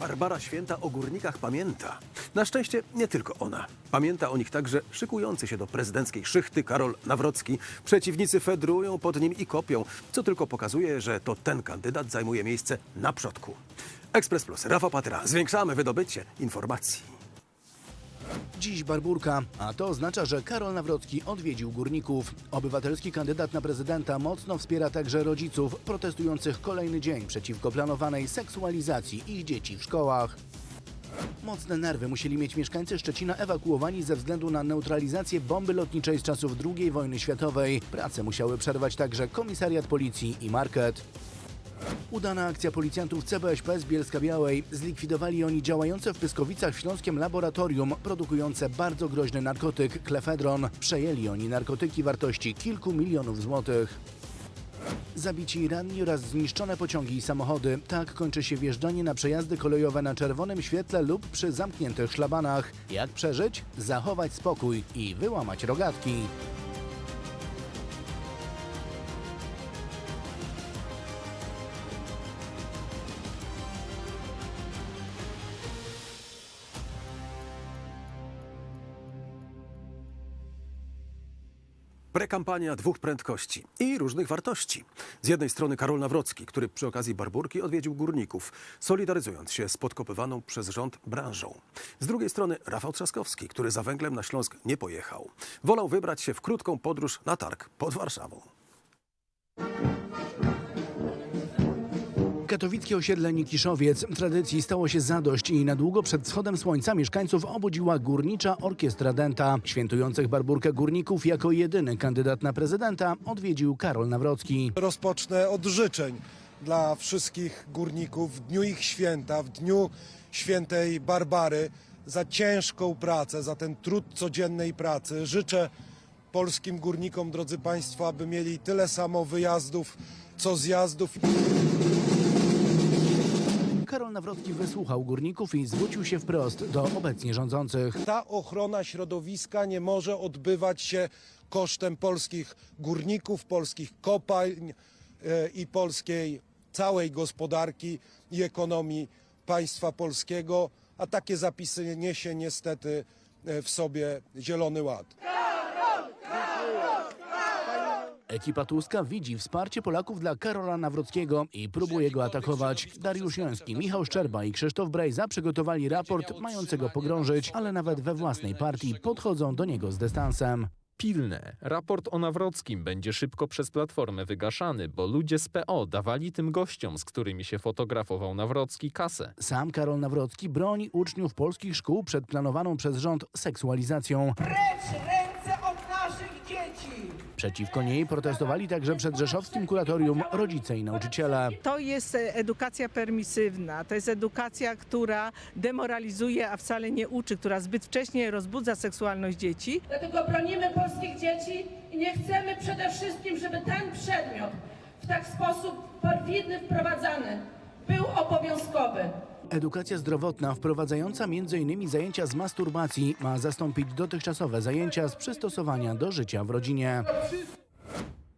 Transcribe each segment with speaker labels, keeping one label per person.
Speaker 1: Barbara Święta o górnikach pamięta. Na szczęście nie tylko ona. Pamięta o nich także szykujący się do prezydenckiej szychty Karol Nawrocki. Przeciwnicy fedrują pod nim i kopią, co tylko pokazuje, że to ten kandydat zajmuje miejsce na przodku. Ekspres Plus, Rafał Patyra. Zwiększamy wydobycie informacji.
Speaker 2: Dziś Barburka, a to oznacza, że Karol Nawrocki odwiedził górników. Obywatelski kandydat na prezydenta mocno wspiera także rodziców protestujących kolejny dzień przeciwko planowanej seksualizacji ich dzieci w szkołach. Mocne nerwy musieli mieć mieszkańcy Szczecina ewakuowani ze względu na neutralizację bomby lotniczej z czasów II wojny światowej. Prace musiały przerwać także komisariat policji i market. Udana akcja policjantów CBŚP z Bielska Białej. Zlikwidowali oni działające w Pyskowicach w Śląskiem laboratorium produkujące bardzo groźny narkotyk klefedron. Przejęli oni narkotyki wartości kilku milionów złotych. Zabici ranni oraz zniszczone pociągi i samochody. Tak kończy się wjeżdżanie na przejazdy kolejowe na czerwonym świetle lub przy zamkniętych szlabanach. Jak przeżyć? Zachować spokój i wyłamać rogatki.
Speaker 1: Prekampania dwóch prędkości i różnych wartości. Z jednej strony Karol Nawrocki, który przy okazji Barburki odwiedził górników, solidaryzując się z podkopywaną przez rząd branżą. Z drugiej strony Rafał Trzaskowski, który za węglem na Śląsk nie pojechał. Wolał wybrać się w krótką podróż na targ pod Warszawą.
Speaker 2: Katowickie osiedle Nikiszowiec tradycji stało się zadość i na długo przed wschodem słońca mieszkańców obudziła górnicza orkiestra Denta. Świętujących Barburkę górników jako jedyny kandydat na prezydenta odwiedził Karol Nawrocki.
Speaker 3: Rozpocznę od życzeń dla wszystkich górników w dniu ich święta, w dniu świętej Barbary za ciężką pracę, za ten trud codziennej pracy. Życzę polskim górnikom, drodzy Państwo, aby mieli tyle samo wyjazdów, co zjazdów.
Speaker 2: Karol Nawrocki wysłuchał górników i zwrócił się wprost do obecnie rządzących.
Speaker 3: Ta ochrona środowiska nie może odbywać się kosztem polskich górników, polskich kopalń e, i polskiej całej gospodarki i ekonomii państwa polskiego, a takie zapisy niesie niestety e, w sobie Zielony Ład.
Speaker 2: Ekipa Tuska widzi wsparcie Polaków dla Karola Nawrockiego i próbuje go atakować. Dariusz Joński, Michał Szczerba i Krzysztof Brejza przygotowali raport mającego pogrążyć, ale nawet we własnej partii podchodzą do niego z dystansem.
Speaker 4: Pilne. Raport o Nawrockim będzie szybko przez Platformę wygaszany, bo ludzie z PO dawali tym gościom, z którymi się fotografował Nawrocki, kasę.
Speaker 2: Sam Karol Nawrocki broni uczniów polskich szkół przed planowaną przez rząd seksualizacją.
Speaker 5: Precz ręce od naszych dzieci!
Speaker 2: Przeciwko niej protestowali także przed rzeszowskim kuratorium rodzice i nauczyciele.
Speaker 6: To jest e, edukacja permisywna, to jest edukacja, która demoralizuje, a wcale nie uczy, która zbyt wcześnie rozbudza seksualność dzieci.
Speaker 7: Dlatego bronimy polskich dzieci i nie chcemy przede wszystkim, żeby ten przedmiot w tak sposób perfidny wprowadzany był obowiązkowy.
Speaker 2: Edukacja zdrowotna wprowadzająca m.in. zajęcia z masturbacji ma zastąpić dotychczasowe zajęcia z przystosowania do życia w rodzinie.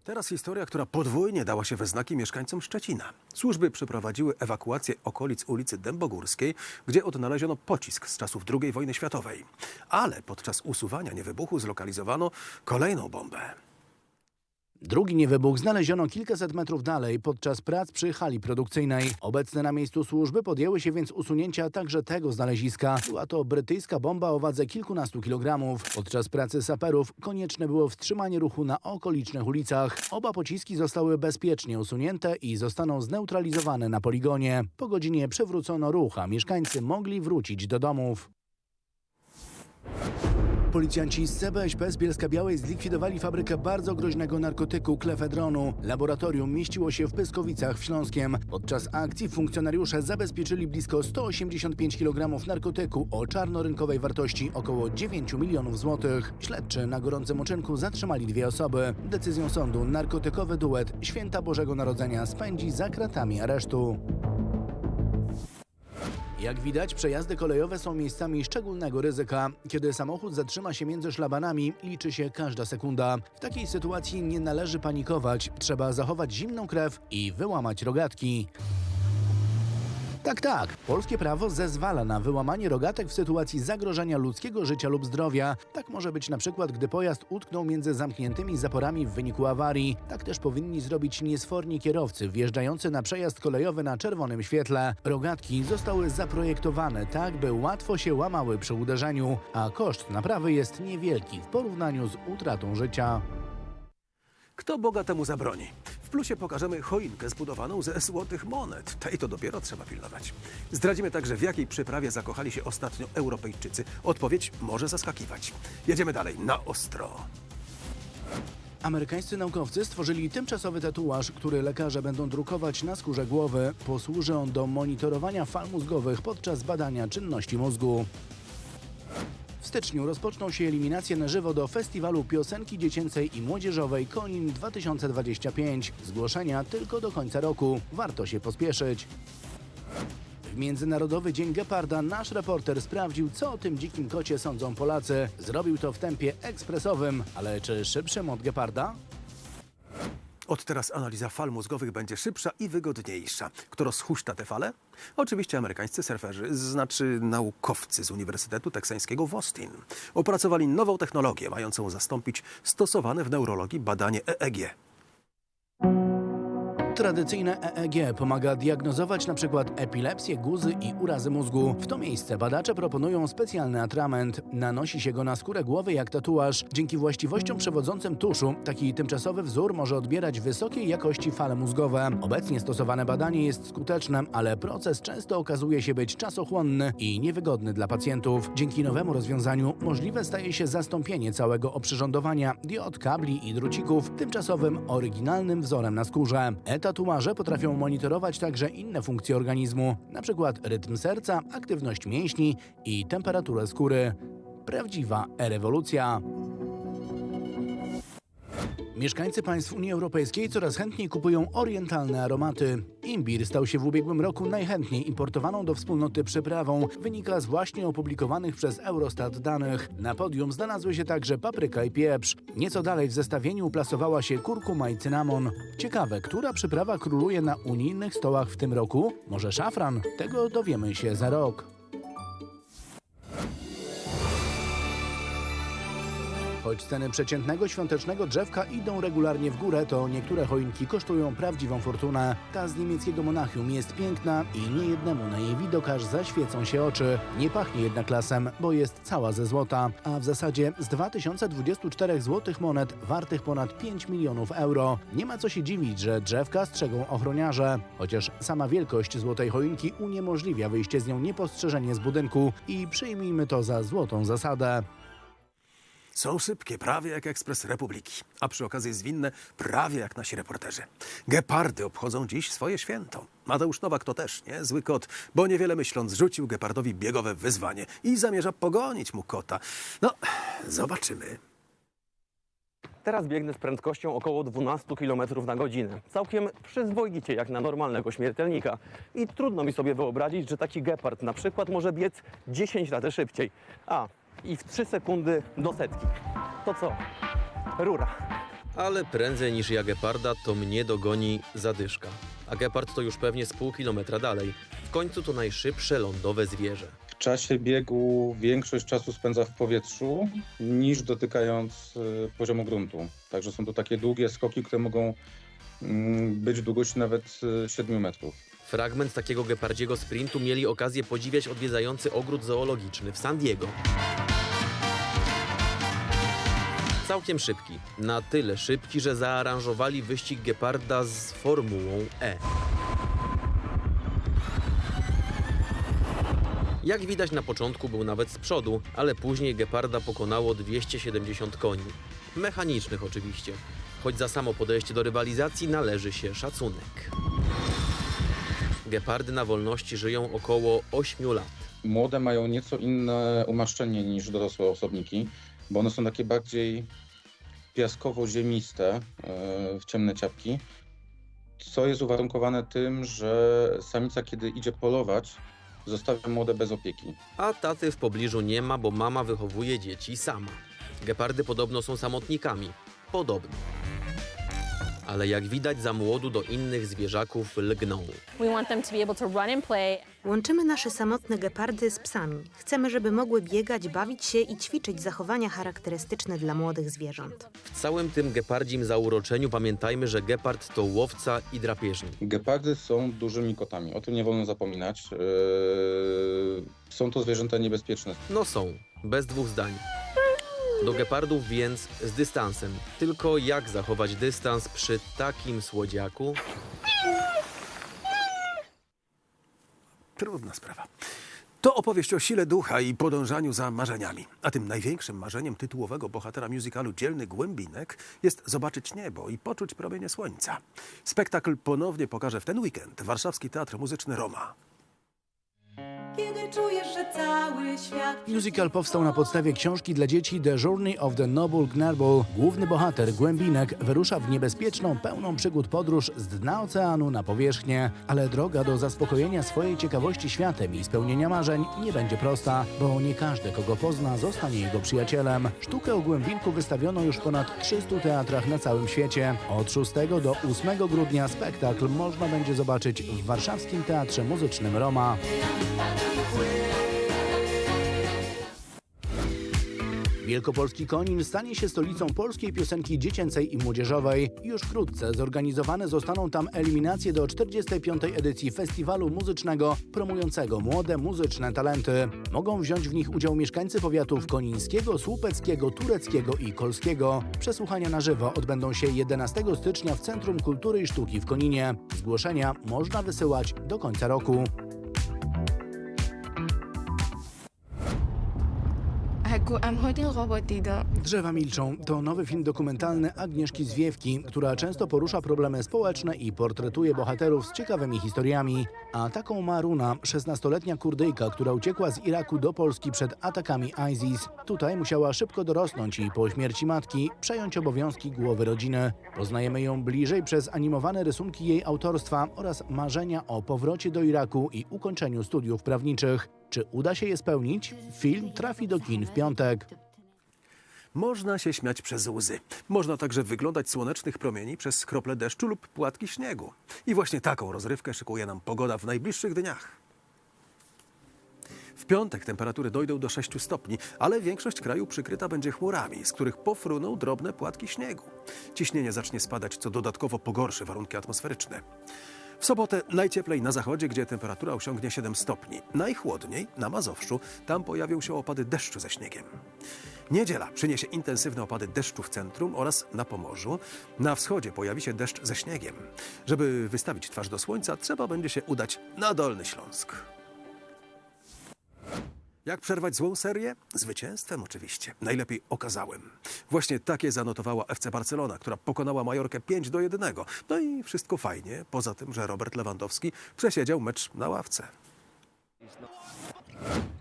Speaker 1: Teraz historia, która podwójnie dała się we znaki mieszkańcom Szczecina. Służby przeprowadziły ewakuację okolic ulicy Dębogórskiej, gdzie odnaleziono pocisk z czasów II wojny światowej. Ale podczas usuwania niewybuchu zlokalizowano kolejną bombę.
Speaker 2: Drugi niewybuch znaleziono kilkaset metrów dalej podczas prac przy hali produkcyjnej. Obecne na miejscu służby podjęły się więc usunięcia także tego znaleziska. Była to brytyjska bomba o wadze kilkunastu kilogramów. Podczas pracy saperów konieczne było wstrzymanie ruchu na okolicznych ulicach. Oba pociski zostały bezpiecznie usunięte i zostaną zneutralizowane na poligonie. Po godzinie przywrócono ruch, a mieszkańcy mogli wrócić do domów. Policjanci z CBŚP z Bielska Białej zlikwidowali fabrykę bardzo groźnego narkotyku klefedronu. Laboratorium mieściło się w Pyskowicach w Śląskiem. Podczas akcji funkcjonariusze zabezpieczyli blisko 185 kg narkotyku o czarnorynkowej wartości około 9 milionów złotych. Śledczy na gorącym uczynku zatrzymali dwie osoby. Decyzją sądu narkotykowy duet Święta Bożego Narodzenia spędzi za kratami aresztu. Jak widać, przejazdy kolejowe są miejscami szczególnego ryzyka. Kiedy samochód zatrzyma się między szlabanami, liczy się każda sekunda. W takiej sytuacji nie należy panikować. Trzeba zachować zimną krew i wyłamać rogatki. Tak, tak. Polskie prawo zezwala na wyłamanie rogatek w sytuacji zagrożenia ludzkiego życia lub zdrowia. Tak może być na przykład, gdy pojazd utknął między zamkniętymi zaporami w wyniku awarii. Tak też powinni zrobić niesforni kierowcy wjeżdżający na przejazd kolejowy na czerwonym świetle. Rogatki zostały zaprojektowane tak, by łatwo się łamały przy uderzeniu, a koszt naprawy jest niewielki w porównaniu z utratą życia.
Speaker 1: Kto Boga temu zabroni? Plusie pokażemy choinkę zbudowaną ze złotych monet. Tej to dopiero trzeba pilnować. Zdradzimy także, w jakiej przyprawie zakochali się ostatnio Europejczycy. Odpowiedź może zaskakiwać. Jedziemy dalej, na ostro.
Speaker 2: Amerykańscy naukowcy stworzyli tymczasowy tatuaż, który lekarze będą drukować na skórze głowy. Posłuży on do monitorowania fal mózgowych podczas badania czynności mózgu. W styczniu rozpoczną się eliminacje na żywo do Festiwalu Piosenki Dziecięcej i Młodzieżowej Konin 2025. Zgłoszenia tylko do końca roku. Warto się pospieszyć. W Międzynarodowy Dzień Geparda nasz reporter sprawdził, co o tym dzikim kocie sądzą Polacy. Zrobił to w tempie ekspresowym, ale czy szybszym od geparda?
Speaker 1: Od teraz analiza fal mózgowych będzie szybsza i wygodniejsza. Kto rozhuśta te fale? Oczywiście amerykańscy surferzy, znaczy naukowcy z Uniwersytetu Teksańskiego w Austin. Opracowali nową technologię mającą zastąpić stosowane w neurologii badanie EEG.
Speaker 2: Tradycyjne EEG pomaga diagnozować np. epilepsję, guzy i urazy mózgu. W to miejsce badacze proponują specjalny atrament. Nanosi się go na skórę głowy jak tatuaż. Dzięki właściwościom przewodzącym tuszu taki tymczasowy wzór może odbierać wysokiej jakości fale mózgowe. Obecnie stosowane badanie jest skuteczne, ale proces często okazuje się być czasochłonny i niewygodny dla pacjentów. Dzięki nowemu rozwiązaniu możliwe staje się zastąpienie całego oprzyrządowania diod, kabli i drucików tymczasowym, oryginalnym wzorem na skórze. E-tatuaże potrafią monitorować także inne funkcje organizmu, np. rytm serca, aktywność mięśni i temperaturę skóry. Prawdziwa e-rewolucja. Mieszkańcy państw Unii Europejskiej coraz chętniej kupują orientalne aromaty. Imbir stał się w ubiegłym roku najchętniej importowaną do wspólnoty przyprawą, wynika z właśnie opublikowanych przez Eurostat danych. Na podium znalazły się także papryka i pieprz. Nieco dalej w zestawieniu uplasowała się kurkuma i cynamon. Ciekawe, która przyprawa króluje na unijnych stołach w tym roku? Może szafran? Tego dowiemy się za rok. Choć ceny przeciętnego świątecznego drzewka idą regularnie w górę, to niektóre choinki kosztują prawdziwą fortunę. Ta z niemieckiego Monachium jest piękna i niejednemu na jej widok aż zaświecą się oczy. Nie pachnie jednak lasem, bo jest cała ze złota, a w zasadzie z 2024 złotych monet wartych ponad 5 milionów euro. Nie ma co się dziwić, że drzewka strzegą ochroniarze. Chociaż sama wielkość złotej choinki uniemożliwia wyjście z nią niepostrzeżenie z budynku i przyjmijmy to za złotą zasadę.
Speaker 1: Są szybkie, prawie jak ekspres Republiki, a przy okazji zwinne, prawie jak nasi reporterzy. Gepardy obchodzą dziś swoje święto. Mateusz Nowak to też nie zły kot, bo niewiele myśląc rzucił gepardowi biegowe wyzwanie i zamierza pogonić mu kota. No, zobaczymy.
Speaker 8: Teraz biegnę z prędkością około 12 km na godzinę. Całkiem przyzwoicie jak na normalnego śmiertelnika. I trudno mi sobie wyobrazić, że taki gepard na przykład może biec 10 razy szybciej. A, i w 3 sekundy do setki. To co? Rura.
Speaker 9: Ale prędzej niż ja geparda, to mnie dogoni zadyszka. A gepard to już pewnie z pół kilometra dalej. W końcu to najszybsze lądowe zwierzę.
Speaker 10: W czasie biegu większość czasu spędza w powietrzu niż dotykając y, poziomu gruntu. Także są to takie długie skoki, które mogą mm, być długości nawet y, 7 metrów.
Speaker 9: Fragment takiego gepardziego sprintu mieli okazję podziwiać odwiedzający ogród zoologiczny w San Diego. Całkiem szybki. Na tyle szybki, że zaaranżowali wyścig geparda z Formułą E. Jak widać na początku był nawet z przodu, ale później geparda pokonało 270 koni. Mechanicznych oczywiście, choć za samo podejście do rywalizacji należy się szacunek. Gepardy na wolności żyją około 8 lat.
Speaker 10: Młode mają nieco inne umaszczenie niż dorosłe osobniki, bo one są takie bardziej piaskowo-ziemiste, y, w ciemne ciapki, co jest uwarunkowane tym, że samica kiedy idzie polować, zostawia młode bez opieki.
Speaker 9: A taty w pobliżu nie ma, bo mama wychowuje dzieci sama. Gepardy podobno są samotnikami. Podobno. Ale jak widać za młodu do innych zwierzaków lgną.
Speaker 11: We want them to be able to run and play.
Speaker 12: Łączymy nasze samotne gepardy z psami. Chcemy, żeby mogły biegać, bawić się i ćwiczyć zachowania charakterystyczne dla młodych zwierząt.
Speaker 9: W całym tym gepardzim zauroczeniu pamiętajmy, że gepard to łowca i drapieżnik.
Speaker 10: Gepardy są dużymi kotami, o tym nie wolno zapominać. Yy, Są to zwierzęta niebezpieczne.
Speaker 9: No są, bez dwóch zdań. Do gepardów więc z dystansem. Tylko jak zachować dystans przy takim słodziaku?
Speaker 1: Trudna sprawa. To opowieść o sile ducha i podążaniu za marzeniami. A tym największym marzeniem tytułowego bohatera musicalu Dzielny Głębinek jest zobaczyć niebo i poczuć promienie słońca. Spektakl ponownie pokaże w ten weekend Warszawski Teatr Muzyczny Roma.
Speaker 5: Kiedy czujesz, że cały świat
Speaker 2: Musical powstał na podstawie książki dla dzieci The Journey of the Noble Gnarble. Główny bohater, Głębinek, wyrusza w niebezpieczną, pełną przygód podróż z dna oceanu na powierzchnię. Ale droga do zaspokojenia swojej ciekawości światem i spełnienia marzeń nie będzie prosta, bo nie każdy, kogo pozna, zostanie jego przyjacielem. Sztukę o Głębinku wystawiono już w ponad 300 teatrach na całym świecie. Od 6 do 8 grudnia spektakl można będzie zobaczyć w Warszawskim Teatrze Muzycznym Roma. Wielkopolski Konin stanie się stolicą polskiej piosenki dziecięcej i młodzieżowej. Już wkrótce zorganizowane zostaną tam eliminacje do 45. edycji festiwalu muzycznego promującego młode muzyczne talenty. Mogą wziąć w nich udział mieszkańcy powiatów konińskiego, słupeckiego, tureckiego i kolskiego. Przesłuchania na żywo odbędą się 11 stycznia w Centrum Kultury i Sztuki w Koninie. Zgłoszenia można wysyłać do końca roku. Drzewa milczą to nowy film dokumentalny Agnieszki Zwiewki, która często porusza problemy społeczne i portretuje bohaterów z ciekawymi historiami. A taką ma Runa, 16-letnia Kurdyjka, która uciekła z Iraku do Polski przed atakami ISIS. Tutaj musiała szybko dorosnąć i po śmierci matki przejąć obowiązki głowy rodziny. Poznajemy ją bliżej przez animowane rysunki jej autorstwa oraz marzenia o powrocie do Iraku i ukończeniu studiów prawniczych. Czy uda się je spełnić? Film trafi do kin w piątek.
Speaker 1: Można się śmiać przez łzy. Można także wyglądać słonecznych promieni przez krople deszczu lub płatki śniegu. I właśnie taką rozrywkę szykuje nam pogoda w najbliższych dniach. W piątek temperatury dojdą do 6 stopni, ale większość kraju przykryta będzie chmurami, z których pofruną drobne płatki śniegu. Ciśnienie zacznie spadać, co dodatkowo pogorszy warunki atmosferyczne. W sobotę najcieplej na zachodzie, gdzie temperatura osiągnie 7 stopni. Najchłodniej na Mazowszu, tam pojawią się opady deszczu ze śniegiem. Niedziela przyniesie intensywne opady deszczu w centrum oraz na Pomorzu. Na wschodzie pojawi się deszcz ze śniegiem. Żeby wystawić twarz do słońca, trzeba będzie się udać na Dolny Śląsk. Jak przerwać złą serię? Zwycięstwem oczywiście. Najlepiej okazałem. Właśnie takie zanotowała FC Barcelona, która pokonała Majorkę 5 do 1. No i wszystko fajnie, poza tym, że Robert Lewandowski przesiedział mecz na ławce.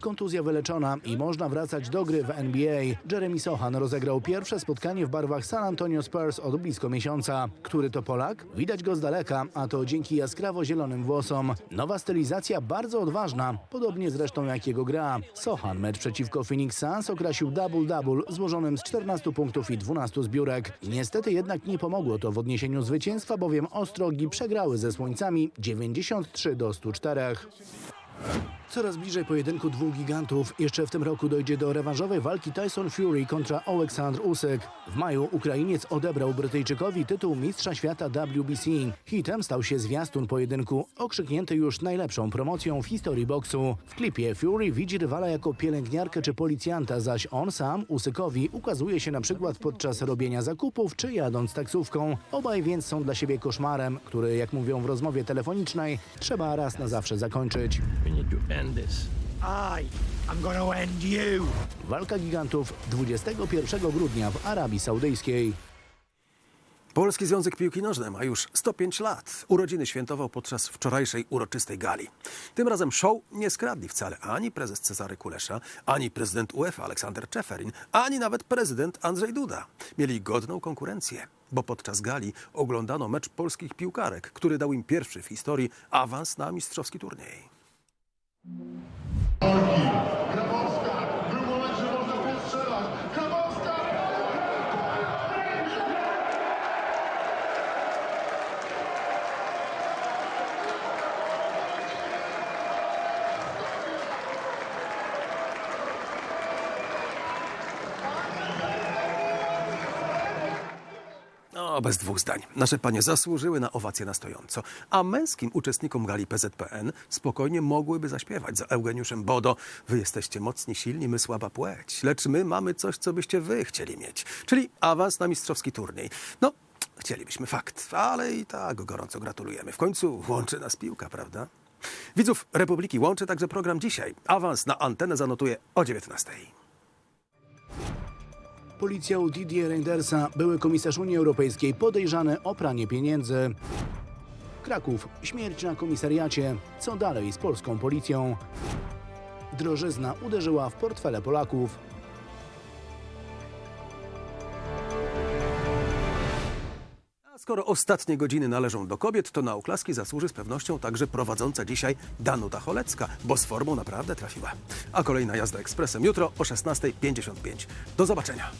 Speaker 2: Kontuzja wyleczona i można wracać do gry w NBA. Jeremy Sohan rozegrał pierwsze spotkanie w barwach San Antonio Spurs od blisko miesiąca. Który to Polak? Widać go z daleka, a to dzięki jaskrawo-zielonym włosom. Nowa stylizacja bardzo odważna, podobnie zresztą jak jego gra. Sohan mecz przeciwko Phoenix Suns okrasił double-double złożonym z 14 punktów i 12 zbiórek. Niestety jednak nie pomogło to w odniesieniu zwycięstwa, bowiem Ostrogi przegrały ze Słońcami 93 do 104. Coraz bliżej pojedynku dwóch gigantów. Jeszcze w tym roku dojdzie do rewanżowej walki Tyson Fury kontra Oleksandr Usyk. W maju Ukrainiec odebrał Brytyjczykowi tytuł mistrza świata WBC. Hitem stał się zwiastun pojedynku, okrzyknięty już najlepszą promocją w historii boksu. W klipie Fury widzi rywala jako pielęgniarkę czy policjanta, zaś on sam Usykowi ukazuje się na przykład podczas robienia zakupów czy jadąc taksówką. Obaj więc są dla siebie koszmarem, który, jak mówią w rozmowie telefonicznej, trzeba raz na zawsze zakończyć. Walka gigantów 21 grudnia w Arabii Saudyjskiej.
Speaker 1: Polski Związek Piłki Nożnej ma już 105 lat. Urodziny świętował podczas wczorajszej uroczystej gali. Tym razem show nie skradli wcale ani prezes Cezary Kulesza, ani prezydent UEFA Aleksander Czeferin, ani nawet prezydent Andrzej Duda. Mieli godną konkurencję, bo podczas gali oglądano mecz polskich piłkarek, który dał im pierwszy w historii awans na mistrzowski turniej. Aqui. Bez dwóch zdań. Nasze panie zasłużyły na owację na stojąco, a męskim uczestnikom gali PZPN spokojnie mogłyby zaśpiewać za Eugeniuszem Bodo. Wy jesteście mocni, silni, my słaba płeć, lecz my mamy coś, co byście wy chcieli mieć, czyli awans na mistrzowski turniej. No, chcielibyśmy fakt, ale i tak gorąco gratulujemy. W końcu łączy nas piłka, prawda? Widzów Republiki łączy także program dzisiaj. Awans na antenę zanotuje o 19.
Speaker 2: Policja u Didier Reindersa, były komisarz Unii Europejskiej, podejrzany o pranie pieniędzy. Kraków, śmierć na komisariacie. Co dalej z polską policją? Drożyzna uderzyła w portfele Polaków.
Speaker 1: Skoro ostatnie godziny należą do kobiet, to na oklaski zasłuży z pewnością także prowadząca dzisiaj Danuta Cholecka, bo z formą naprawdę trafiła. A kolejna jazda ekspresem jutro o 16.55. Do zobaczenia.